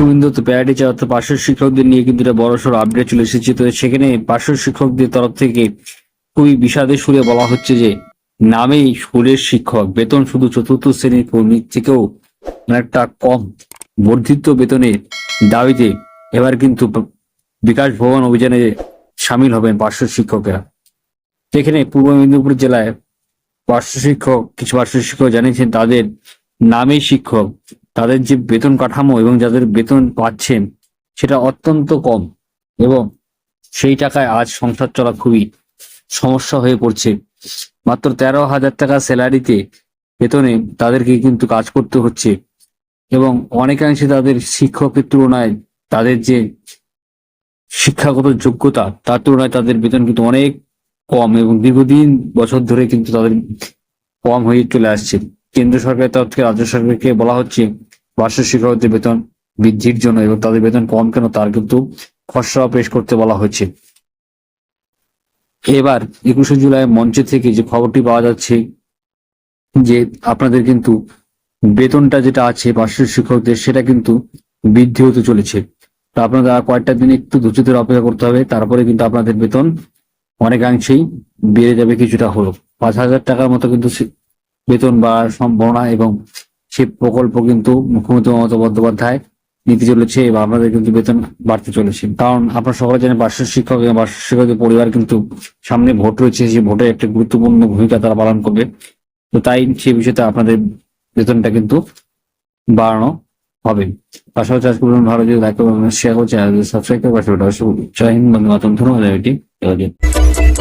শুভেন্দু তো প্যারাডি চা অর্থাৎ পার্শ্ব শিক্ষকদের নিয়ে কিন্তু একটা বড় সড়ো আপডেট চলে এসেছে। তো সেখানে পার্শ্ব শিক্ষকদের তরফ থেকে খুবই বিষাদের সুরে বলা হচ্ছে যে, নামেই স্কুলের শিক্ষক, বেতন শুধু চতুর্থ শ্রেণির কর্মীর থেকেও অনেকটা কম। বর্ধিত বেতনের দাবিতে এবার কিন্তু বিকাশ ভবন অভিযানে সামিল হবেন পার্শ্ব শিক্ষকেরা। সেখানে পূর্ব মেদিনীপুর জেলায় পার্শ্ব শিক্ষক, কিছু পার্শ্ব শিক্ষক জানিয়েছেন, তাদের নামেই শিক্ষক তাদের যে বেতন কাঠামো এবং যাদের বেতন পাচ্ছেন সেটা অত্যন্ত কম এবং সেই টাকায় আজ সংসার চলা খুবই সমস্যা হয়ে পড়ছে। মাত্র তেরো হাজার টাকা স্যালারিতে বেতনে তাদেরকে কিন্তু কাজ করতে হচ্ছে এবং অনেকাংশে তাদের শিক্ষকের তুলনায় তাদের যে শিক্ষাগত যোগ্যতা, তার তুলনায় তাদের বেতন কিন্তু অনেক কম এবং দীর্ঘদিন বছর ধরে কিন্তু তাদের কম হয়ে চলে আসছে। কেন্দ্র সরকারের তরফ থেকে রাজ্য সরকারকে বলা হচ্ছে পার্শ্ব শিক্ষকদের বেতন বৃদ্ধির জন্য এবং তাদের বেতন কম কেন তার কিন্তু খসড়া পেশ করতে বলা হয়েছে। এবার একুশে জুলাই মঞ্চে থেকে যে খবরটি পাওয়া যাচ্ছে যে আপনাদের কিন্তু বেতনটা যেটা আছে বার্ষিক শিক্ষকদের সেটা কিন্তু বৃদ্ধি হতে চলেছে। তা আপনাদের কয়েকটা দিন একটু ধৈর্য অপেক্ষা করতে হবে, তারপরে কিন্তু আপনাদের বেতন অনেকাংশেই বেড়ে যাবে কিছুটা হলো পাঁচ হাজার টাকার মতো কিন্তু বেতন বাড়ার সম্ভাবনা এবং সে প্রকল্প কিন্তু মুখ্যমন্ত্রী মমতা বন্দ্যোপাধ্যায় নিতে চলেছে এবং আপনাদের কিন্তু বেতন বাড়তে চলেছে। কারণ আপনারা সকলে জানেন বার্ষিক শিক্ষক এবং বার্ষিক শিক্ষকদের পরিবার কিন্তু সামনে ভোট রয়েছে, সেই ভোটে একটা গুরুত্বপূর্ণ ভূমিকা তারা পালন করবে। তো তাই সেই বিষয়তে আপনাদের বেতনটা কিন্তু বাড়ানো হবে। পাশাপাশি আজকে ভালো যদি লাইক করবেন শেয়ার করছেন সাবস্ক্রাইব করে পাশে ওটা অবশ্যই জয় হিন্দ বন্ধু ধন্যবাদ